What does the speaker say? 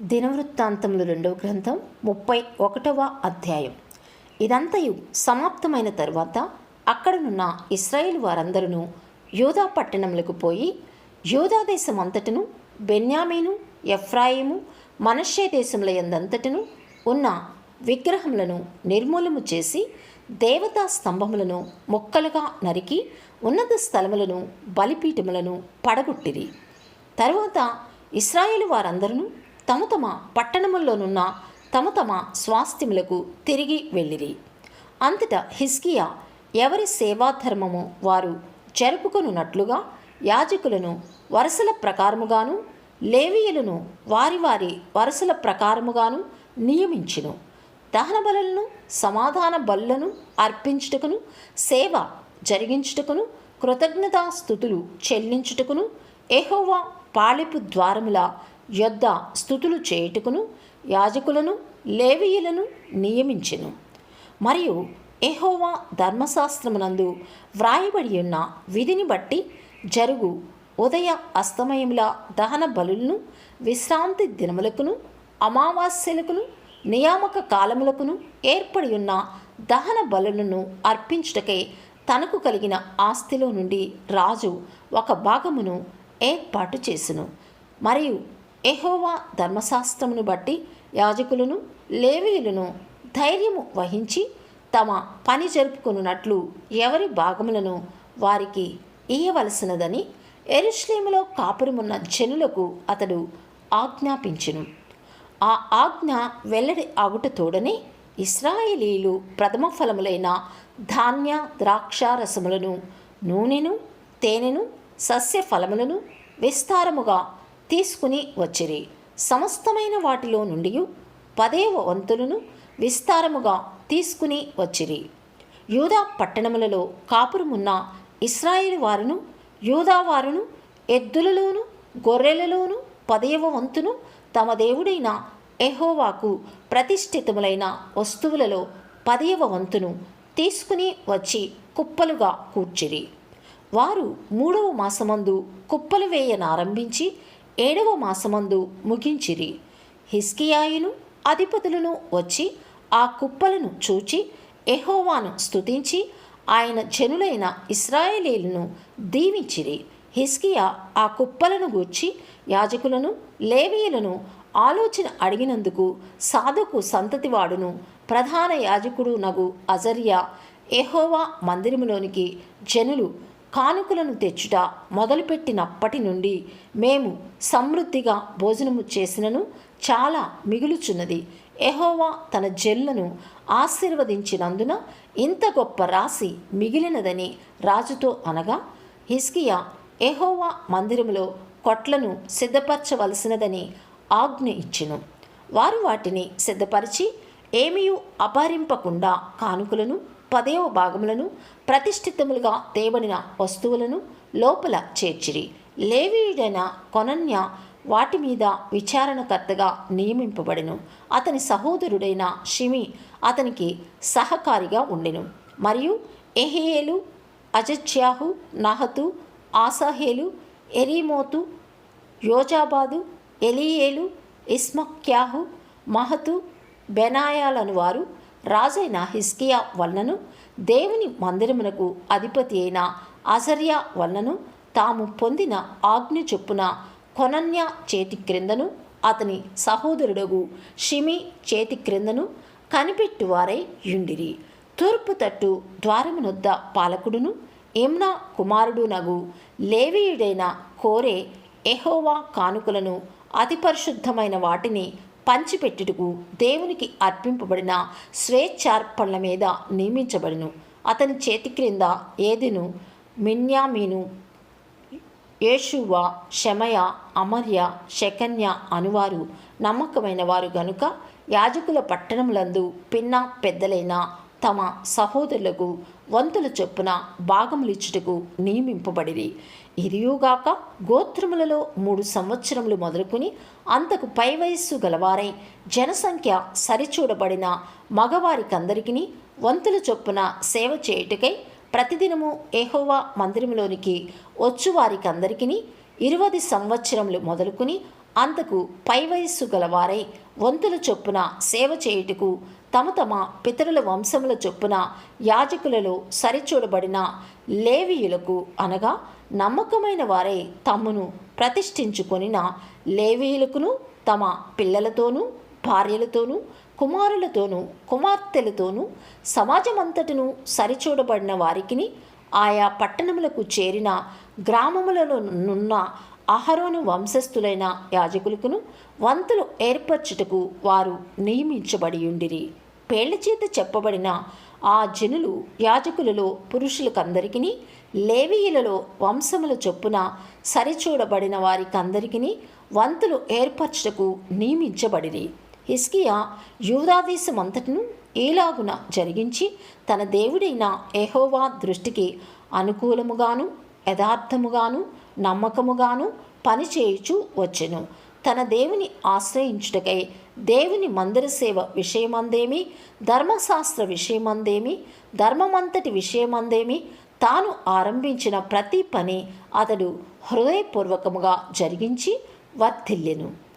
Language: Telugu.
దినవృత్తాంతములు రెండవ గ్రంథం ముప్పై ఒకటవ అధ్యాయం. ఇదంతయు సమాప్తమైన తరువాత అక్కడనున్న ఇస్రాయేల్ వారందరూ యోధా పట్టణములకు పోయి యోధా దేశం అంతటను బెన్యామీను ఎఫ్రాయిము మనషే దేశముల ఎందంతటను ఉన్న విగ్రహములను నిర్మూలము చేసి దేవతా స్తంభములను మొక్కలుగా నరికి ఉన్నత స్థలములను బలిపీఠములను పడగొట్టిరి. తరువాత ఇస్రాయేలు వారందరూ తమ తమ పట్టణముల్లోనున్న తమ తమ స్వాస్థ్యములకు తిరిగి వెళ్ళిరి. అంతటా హిస్కియా ఎవరి సేవాధర్మము వారు జరుపుకొనున్నట్లుగా యాజకులను వరుసల ప్రకారముగాను లేవీయులను వారి వారి వరుసల ప్రకారముగాను నియమించును. దహన బలులను సమాధాన బలులను అర్పించుటకును సేవ జరిగించుటకును కృతజ్ఞతాస్థుతులు చెల్లించుటకును ఎహోవా పాళెపు ద్వారముల యొద్ద స్థుతులు చేయుటకును యాజకులను లేవీయులను నియమించెను. మరియు ఎహోవా ధర్మశాస్త్రమునందు వ్రాయబడి ఉన్న విధిని బట్టి జరుగు ఉదయ అస్తమయముల దహన బలులను విశ్రాంతి దినములకును అమావాస్యలకును నియామక కాలములకును ఏర్పడి ఉన్న దహన బలులను అర్పించుటకై తనకు కలిగిన ఆస్తిలో నుండి రాజు ఒక భాగమును ఏర్పాటు చేసును. మరియు ఎహోవా ధర్మశాస్త్రమును బట్టి యాజకులను లేవీయులను ధైర్యము వహించి తమ పని జరుపుకున్నట్లు ఎవరి భాగములను వారికి ఇయ్యవలసినదని ఎరుశ్లేములో కాపురమున్న జనులకు అతడు ఆజ్ఞాపించును. ఆ ఆజ్ఞ వెల్లడి ఆగుట తోడనే ఇస్రాయేలీలు ప్రథమ ఫలములైన ధాన్య ద్రాక్ష రసములను నూనెను తేనెను సస్య ఫలములను విస్తారముగా తీసుకుని వచ్చిరి. సమస్తమైన వాటిలో నుండి పదేవ వంతులను విస్తారముగా తీసుకుని వచ్చిరి. యూదా పట్టణములలో కాపురమున్న ఇస్రాయేల్ వారును యూదా వారును ఎద్దులలోను గొర్రెలలోను పదేవ వంతును తమ దేవుడైన ఎహోవాకు ప్రతిష్ఠితములైన వస్తువులలో పదేవ వంతును తీసుకుని వచ్చి కుప్పలుగా కూర్చిరి. వారు మూడవ మాసమందు కుప్పలు వేయనారంభించి ఏడవ మాసమందు ముగించిరి. హిస్కియాయును అధిపతులను వచ్చి ఆ కుప్పలను చూచి ఎహోవాను స్తుతించి ఆయన జనులైన ఇస్రాయేలీలను దీవించిరి. హిస్కియా ఆ కుప్పలను గూర్చి యాజకులను లేవీయులను ఆలోచన అడిగినందుకు సాధుకు సంతతివాడును. ప్రధాన యాజకుడు నగు అజర్యా ఎహోవా మందిరములోనికి జనులు కానుకలను తెచ్చుట మొదలుపెట్టినప్పటి నుండి మేము సమృద్ధిగా భోజనము చేసినను చాలా మిగులుచున్నది. ఎహోవా తన జెల్లను ఆశీర్వదించినందున ఇంత గొప్ప రాశి మిగిలినదని రాజుతో అనగా హిస్కియా ఎహోవా మందిరములో కొట్లను సిద్ధపరచవలసినదని ఆజ్ఞ ఇచ్చెను. వారు వాటిని సిద్ధపరిచి ఏమీ అపహరింపకుండా కానుకలను పదేవ భాగములను ప్రతిష్ఠితములుగా తేబడిన వస్తువులను లోపల చేర్చిరి. లేవీయుడైన కొనన్య వాటి మీద విచారణకర్తగా నియమింపబడెను. అతని సహోదరుడైన షిమి అతనికి సహకారిగా ఉండెను. మరియు ఎహేలు అజచ్యాహు నహతు ఆసాహేలు ఎరీమోతు యోజాబాదు ఎలియేలు ఇస్మక్యాహు మహతు బెనాయాలను వారు రాజైన హిస్కియా వలనను దేవుని మందిరమునకు అధిపతి అయిన అజర్యా వలనను తాము పొందిన ఆజ్ఞ చొప్పున కొనన్య చేతి క్రిందను అతని సహోదరుడగు షిమి చేతి క్రిందను కనిపెట్టువారై యుండిరి. తూర్పు తట్టు ద్వారమునొద్ద పాలకుడును ఇమ్నా కుమారుడు నగు లేవీయుడైన కోరే ఎహోవా కానుకలను అతి పరిశుద్ధమైన వాటిని పంచిపెట్టుటకు దేవునికి అర్పింపబడిన స్వేచ్ఛార్పణల మీద నియమించబడిను. అతని చేతి క్రింద ఏదిను? మిన్యామీను యేషువ శమయ అమర్య శకన్య అనువారు. నమ్మకమైన వారు గనుక యాజకుల పట్టణములందు పిన్న పెద్దలైన తమ సహోదరులకు వంతుల చొప్పున భాగములిచ్చుటకు నియమింపబడిరి. ఇదియుగాక గోత్రములలో మూడు సంవత్సరములు మొదలుకుని అంతకు పై వయస్సు గలవారై జనసంఖ్య సరిచూడబడిన మగవారికందరికీ వంతుల చొప్పున సేవ చేయుటకై ప్రతిదినము ఏహోవా మందిరములోనికి వచ్చువారికందరికీ ఇరవై సంవత్సరములు మొదలుకుని అంతకు పై వయస్సు గలవారై వంతుల చొప్పున సేవ చేయుటకు తమ తమ పితరుల వంశముల చొప్పున యాజకులలో సరిచూడబడిన లేవీయులకు అనగా నమ్మకమైన వారై తమ్మును ప్రతిష్ఠించుకొనిన లేవీయులకును తమ పిల్లలతోనూ భార్యలతోనూ కుమారులతోనూ కుమార్తెలతోనూ సమాజమంతటను సరిచూడబడిన వారికిని ఆయా పట్టణములకు చేరిన గ్రామములలో నున్న అహరోను వంశస్థులైన యాజకులకును వంతులు ఏర్పరచుటకు వారు నియమించబడి ఉండిరి పేళ్ళ చేత చెప్పబడిన ఆ జనులు యాజకులలో పురుషులకందరికీ లేవీయులలో వంశముల చొప్పున సరిచూడబడిన వారికందరికీ వంతులు ఏర్పరచుటకు నియమించబడిరి. హిస్కియా యూదాదేశమంతటను ఈలాగున జరిగించి తన దేవుడైన ఎహోవా దృష్టికి అనుకూలముగాను యథార్థముగాను నమ్మకముగాను పనిచేయుచు వచ్చెను. తన దేవుని ఆశ్రయించుటకై దేవుని మందిర సేవ విషయమందేమి? ధర్మశాస్త్ర విషయమందేమి? ధర్మమంతటి విషయమందేమి? తాను ఆరంభించిన ప్రతి పని అతడు హృదయపూర్వకముగా జరిగించి వర్తిల్లెను